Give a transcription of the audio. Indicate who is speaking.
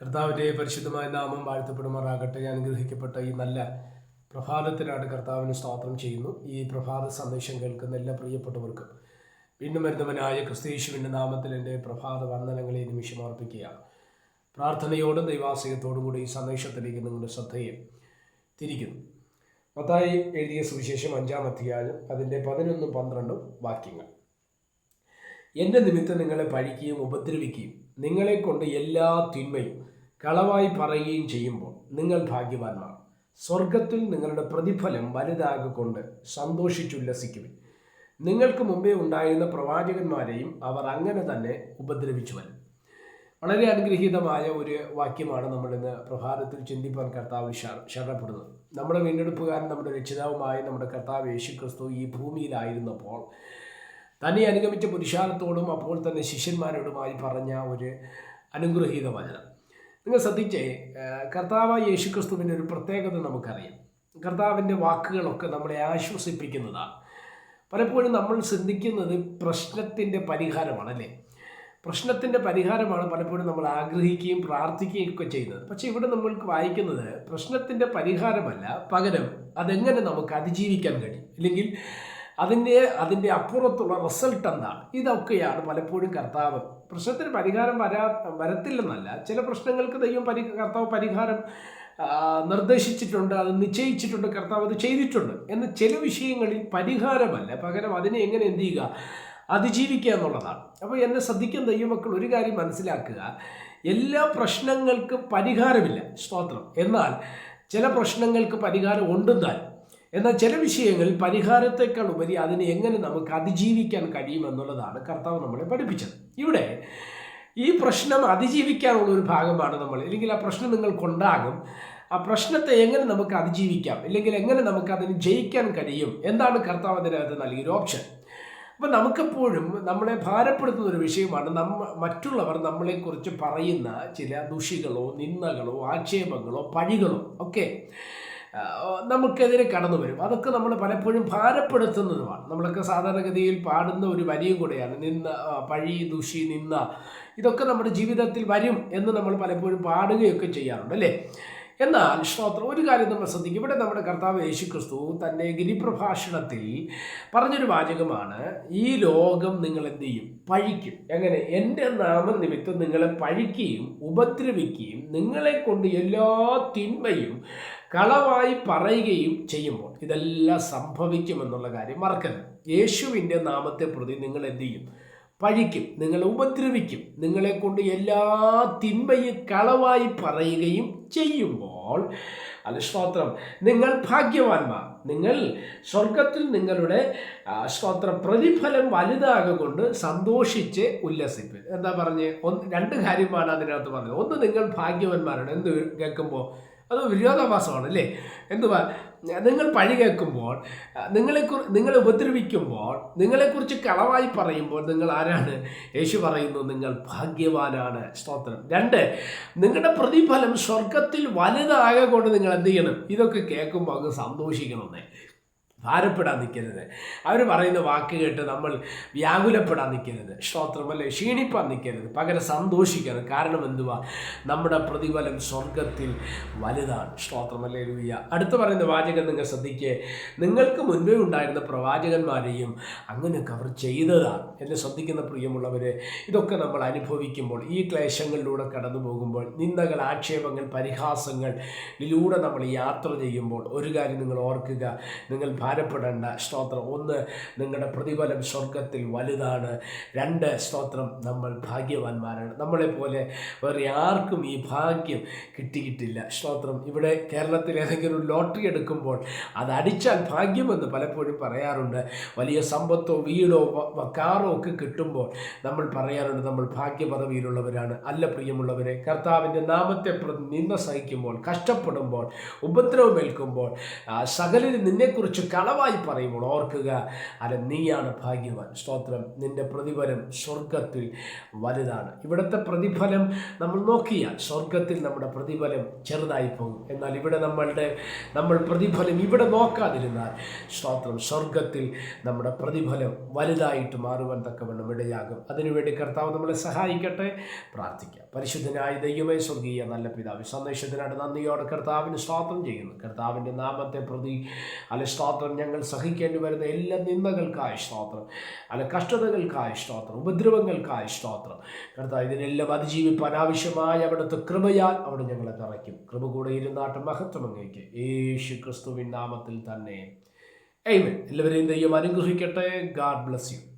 Speaker 1: കർത്താവിന്റെ പരിശുദ്ധമായ നാമം വാഴ്ത്തപ്പെടുമാറാകട്ടെ. അനുഗ്രഹിക്കപ്പെട്ട ഈ നല്ല പ്രഭാതത്തിനാണ് കർത്താവിന് സ്തോത്രം ചെയ്യുന്നു. ഈ പ്രഭാത സന്ദേശം കേൾക്കുന്ന എല്ലാ പ്രിയപ്പെട്ടവർക്കും വീണ്ടും വരുന്നവനായ ക്രിസ്തീശുവിന്റെ നാമത്തിൽ എന്റെ പ്രഭാത വന്ദനങ്ങളെ നിമിഷം അർപ്പിക്കുകയാണ് പ്രാർത്ഥനയോടും ദൈവാസികത്തോടും കൂടി ഈ സന്ദേശത്തിലേക്ക് നിങ്ങളുടെ ശ്രദ്ധയെ തിരിക്കുന്നു. മത്തായി എഴുതിയ സുവിശേഷം അഞ്ചാം അധ്യായം അതിന്റെ പതിനൊന്നും പന്ത്രണ്ടും വാക്യങ്ങൾ. എന്റെ നിമിത്തം നിങ്ങളെ പഴിക്കുകയും ഉപദ്രവിക്കുകയും നിങ്ങളെ കൊണ്ട് എല്ലാ തിന്മയും കളവായി പറയുകയും ചെയ്യുമ്പോൾ നിങ്ങൾ ഭാഗ്യവാന്മാർ. സ്വർഗത്തിൽ നിങ്ങളുടെ പ്രതിഫലം വലുതാകൊണ്ട് സന്തോഷിച്ചുല്ലസിക്കുവിൻ. നിങ്ങൾക്ക് മുമ്പേ ഉണ്ടായിരുന്ന പ്രവാചകന്മാരെയും അവർ അങ്ങനെ തന്നെ ഉപദ്രവിച്ചു വരും വളരെ അനുഗ്രഹീതമായ ഒരു വാക്യമാണ് നമ്മൾ ഇന്ന് പ്രഭാതത്തിൽ ചിന്തിപ്പാൻ കർത്താവ് ശരണപ്പെടുന്നത്. നമ്മുടെ വീണ്ടെടുപ്പുകാരൻ നമ്മുടെ രക്ഷിതാവുമായ നമ്മുടെ കർത്താവ് യേശു ക്രിസ്തു ഈ ഭൂമിയിലായിരുന്നപ്പോൾ തന്നെ അനുഗമിച്ച പുരുഷാരത്തോടും അപ്പോൾ തന്നെ ശിഷ്യന്മാരോടുമായി പറഞ്ഞ ഒരു അനുഗ്രഹീത വചനം. നിങ്ങൾ ശ്രദ്ധിച്ചേ കർത്താവ് യേശു ക്രിസ്തുവിന്റെ ഒരു പ്രത്യേകത നമുക്കറിയാം. കർത്താവിന്റെ വാക്കുകളൊക്കെ നമ്മളെ ആശ്വസിപ്പിക്കുന്നതാണ്. പലപ്പോഴും നമ്മൾ ചിന്തിക്കുന്നത് പ്രശ്നത്തിന്റെ പരിഹാരമാണ് അല്ലേ? പ്രശ്നത്തിന്റെ പരിഹാരമാണ് പലപ്പോഴും നമ്മൾ ആഗ്രഹിക്കുകയും പ്രാർത്ഥിക്കുകയും ഒക്കെ ചെയ്യുന്നത്. പക്ഷേ ഇവിടെ നമ്മൾക്ക് വായിക്കുന്നത് പ്രശ്നത്തിന്റെ പരിഹാരമല്ല പകരം അതെങ്ങനെ നമുക്ക് അതിജീവിക്കാൻ കഴിയും? ഇല്ലെങ്കിൽ അതിന്റെ അതിന്റെ അപ്പുറത്തുള്ള റിസൾട്ട് എന്താണ്? ഇതൊക്കെയാണ് പലപ്പോഴും കർത്താവ് പ്രശ്നത്തിന് പരിഹാരം വരാ വരത്തില്ലെന്നല്ല. ചില പ്രശ്നങ്ങൾക്ക് ദൈവം പരി കർത്താവ് പരിഹാരം നിർദ്ദേശിച്ചിട്ടുണ്ട് അത് നിശ്ചയിച്ചിട്ടുണ്ട് കർത്താവ് അത് ചെയ്തിട്ടുണ്ട്. എന്ന് ചില വിഷയങ്ങളിൽ പരിഹാരമല്ല. പകരം അതിനെ എങ്ങനെ എന്ത് ചെയ്യുക? അതിജീവിക്കുക എന്നുള്ളതാണ്. അപ്പോൾ എന്നെ ശ്രദ്ധിക്കുന്ന ദൈവമക്കൾ ഒരു കാര്യം മനസ്സിലാക്കുക. എല്ലാ പ്രശ്നങ്ങൾക്കും പരിഹാരമില്ല. സ്തോത്രം. എന്നാൽ ചില പ്രശ്നങ്ങൾക്ക് പരിഹാരം ഉണ്ടെന്നാൽ എന്നാൽ ചില വിഷയങ്ങളിൽ പരിഹാരത്തെക്കാൾ ഉപരി അതിനെ എങ്ങനെ നമുക്ക് അതിജീവിക്കാൻ കഴിയുമെന്നുള്ളതാണ് കർത്താവ് നമ്മളെ പഠിപ്പിച്ചത്. ഇവിടെ ഈ പ്രശ്നം അതിജീവിക്കാനുള്ള ഒരു ഭാഗമാണ് നമ്മൾ. അല്ലെങ്കിൽ ആ പ്രശ്നം നിങ്ങൾക്കുണ്ടാകും. ആ പ്രശ്നത്തെ എങ്ങനെ നമുക്ക് അതിജീവിക്കാം? അല്ലെങ്കിൽ എങ്ങനെ നമുക്ക് അതിന് ജയിക്കാൻ കഴിയും? എന്താണ് കർത്താവ് അതിനകത്ത് നൽകിയൊരു ഓപ്ഷൻ? അപ്പം നമുക്കെപ്പോഴും നമ്മളെ ഭാരപ്പെടുത്തുന്ന ഒരു വിഷയമാണ് നമ്മ മറ്റുള്ളവർ നമ്മളെക്കുറിച്ച് പറയുന്ന ചില ദുഷികളോ നിന്ദകളോ ആക്ഷേപങ്ങളോ പഴികളോ ഒക്കെ നമുക്കെതിരെ കടന്നു വരും. അതൊക്കെ നമ്മൾ പലപ്പോഴും ഭാരപ്പെടുത്തുന്നതുമാണ്. നമ്മളൊക്കെ സാധാരണഗതിയിൽ പാടുന്ന ഒരു വരിയും കൂടെയാണ്. നിന്ന പഴി ദുഷി നിന്ന. ഇതൊക്കെ നമ്മുടെ ജീവിതത്തിൽ വരും എന്ന് നമ്മൾ പലപ്പോഴും പാടുകയൊക്കെ ചെയ്യാറുണ്ട് അല്ലേ? എന്നാൽ ശ്രോത്രം ഒരു കാര്യം നമ്മൾ ശ്രദ്ധിക്കും. ഇവിടെ നമ്മുടെ കർത്താവ് യേശു ക്രിസ്തു തന്റെ ഗിരിപ്രഭാഷണത്തിൽ പറഞ്ഞൊരു വാചകമാണ് ഈ ലോകം നിങ്ങൾ എന്ത് ചെയ്യും? പഴിക്കും. എങ്ങനെ? എന്റെ നാമം നിമിത്തം നിങ്ങളെ പഴിക്കുകയും ഉപദ്രവിക്കുകയും നിങ്ങളെ കൊണ്ട് എല്ലാ തിന്മയും കളവായി പറയുകയും ചെയ്യുമ്പോൾ ഇതെല്ലാം സംഭവിക്കുമെന്നുള്ള കാര്യം മറക്കരുത്. യേശുവിന്റെ നാമത്തെ പ്രതി നിങ്ങൾ എന്ത് ചെയ്യും? പഴിക്കും നിങ്ങളെ ഉപദ്രവിക്കും നിങ്ങളെ കൊണ്ട് എല്ലാ തിന്മയും കളവായി പറയുകയും ചെയ്യുമ്പോൾ അത് സ്തോത്രം. നിങ്ങൾ ഭാഗ്യവാന്മാർ. നിങ്ങൾ സ്വർഗത്തിൽ നിങ്ങളുടെ സ്ത്രോത്ര പ്രതിഫലം വലുതാകൊണ്ട് സന്തോഷിച്ച് ഉല്ലസിപ്പിൻ എന്താ പറഞ്ഞ്? ഒന്ന് രണ്ട് കാര്യമാണ് അതിനകത്ത് പറഞ്ഞത്. ഒന്ന് നിങ്ങൾ ഭാഗ്യവാന്മാരാണ്. എന്ത് കേൾക്കുമ്പോൾ അത് വിരോധാഭാസമാണ് അല്ലേ? എന്തുവാ? നിങ്ങൾ പഴി കേൾക്കുമ്പോൾ നിങ്ങളെ നിങ്ങളെ ഉപദ്രവിക്കുമ്പോൾ നിങ്ങളെക്കുറിച്ച് കളവായി പറയുമ്പോൾ നിങ്ങൾ ആരാണ്? യേശു പറയുന്നു നിങ്ങൾ ഭാഗ്യവാനാണ്. സ്തോത്രം. രണ്ട് നിങ്ങളുടെ പ്രതിഫലം സ്വർഗത്തിൽ വലുതാകെ കൊണ്ട് നിങ്ങൾ എന്ത് ചെയ്യണം? ഇതൊക്കെ കേൾക്കുമ്പോൾ അങ്ങ് സന്തോഷിക്കണമെന്നേ. ഭാരപ്പെടാൻ നിൽക്കരുത്. അവർ പറയുന്ന വാക്ക് കേട്ട് നമ്മൾ വ്യാകുലപ്പെടാൻ നിൽക്കരുത്. സ്തോത്രമല്ലേ ക്ഷീണിപ്പാൻ നിൽക്കരുത്. പകരം സന്തോഷിക്കരുത് കാരണം എന്തുവാ? നമ്മുടെ പ്രതിഫലം സ്വർഗത്തിൽ വലുതാണ്. ശ്രോത്രമല്ലേ ലൂയ്യ അടുത്ത് പറയുന്ന വാചകം നിങ്ങൾ ശ്രദ്ധിക്കുക നിങ്ങൾക്ക് മുൻപേ ഉണ്ടായിരുന്ന പ്രവാചകന്മാരെയും അങ്ങനെയൊക്കെ അവർ ചെയ്തതാണ് എന്നെ ശ്രദ്ധിക്കുന്ന പ്രിയമുള്ളവരെ ഇതൊക്കെ നമ്മൾ അനുഭവിക്കുമ്പോൾ ഈ ക്ലേശങ്ങളിലൂടെ കടന്നു പോകുമ്പോൾ നിന്ദകൾ ആക്ഷേപങ്ങൾ പരിഹാസങ്ങൾ ഇതിലൂടെ നമ്മൾ യാത്ര ചെയ്യുമ്പോൾ ഒരു കാര്യം നിങ്ങൾ ഓർക്കുക. നിങ്ങൾ ഭാരപ്പെടേണ്ട സ്തോത്രം. ഒന്ന് നിങ്ങളുടെ പ്രതിഫലം സ്വർഗത്തിൽ വലുതാണ്. രണ്ട് സ്തോത്രം നമ്മൾ ഭാഗ്യവാന്മാരാണ്. നമ്മളെപ്പോലെ വേറെ ആർക്കും ഈ ഭാഗ്യം കിട്ടിയിട്ടില്ല. സ്തോത്രം ഇവിടെ കേരളത്തിൽ ഏതെങ്കിലും ഒരു ലോട്ടറി എടുക്കുമ്പോൾ അത് അടിച്ചാൽ ഭാഗ്യമെന്ന് പലപ്പോഴും പറയാറുണ്ട്. വലിയ സമ്പത്തോ വീടോ കാറോ ഒക്കെ കിട്ടുമ്പോൾ നമ്മൾ പറയാറുണ്ട് നമ്മൾ ഭാഗ്യപദവിയിലുള്ളവരാണ്. അല്ല പ്രിയമുള്ളവരെ കർത്താവിന്റെ നാമത്തെ നിന്ന സഹിക്കുമ്പോൾ കഷ്ടപ്പെടുമ്പോൾ ഉപദ്രവമേൽക്കുമ്പോൾ സകലിന് നിന്നെക്കുറിച്ച് കളവായി പറയുമ്പോൾ ഓർക്കുക അല്ല നീയാണ് ഭാഗ്യവാൻ. സ്തോത്രം. നിന്റെ പ്രതിഫലം സ്വർഗത്തിൽ വലുതാണ്. ഇവിടുത്തെ പ്രതിഫലം നമ്മൾ നോക്കിയാൽ സ്വർഗത്തിൽ നമ്മുടെ പ്രതിഫലം ചെറുതായി പോകും. എന്നാൽ ഇവിടെ നമ്മളുടെ നമ്മൾ പ്രതിഫലം ഇവിടെ നോക്കാതിരുന്നാൽ സ്തോത്രം സ്വർഗത്തിൽ നമ്മുടെ പ്രതിഫലം വലുതായിട്ട് മാറുവാൻ തക്കവണ്ണം ഇടയാകും. അതിനുവേണ്ടി കർത്താവ് നമ്മളെ സഹായിക്കട്ടെ. പ്രാർത്ഥിക്കാം. പരിശുദ്ധനായ ദൈവമേ സ്വർഗീയ നല്ല പിതാവ് സന്ദേശത്തിനായിട്ട് നന്ദിയോടെ കർത്താവിന് സ്തോത്രം ചെയ്യുന്നു. കർത്താവിന്റെ നാമത്തെ പ്രതി അല്ലെ അല്ല സ്തോത്രം. ഞങ്ങൾ സഹിക്കേണ്ടി വരുന്ന എല്ലാ നിന്ദകൾക്കായി സ്തോത്രം. അല്ല കഷ്ടതകൾക്കായി സ്തോത്രം. ഉപദ്രവങ്ങൾക്കായി സ്തോത്രം. കർത്താവ് ഇതിനെല്ലാം അതിജീവിപ്പാൻ ആവശ്യമായ അവിടുത്തെ കൃപയാൽ അവിടെ ഞങ്ങളെ നിറയ്ക്കും. കൃപ കൂടെ ഇരുന്നാട്ട് മഹത്വം അങ്ങേക്ക്. യേശു ക്രിസ്തുവിൻ നാമത്തിൽ തന്നെ. എയ്മൻ എല്ലാവരെയും ദൈവം അനുഗ്രഹിക്കട്ടെ. God bless you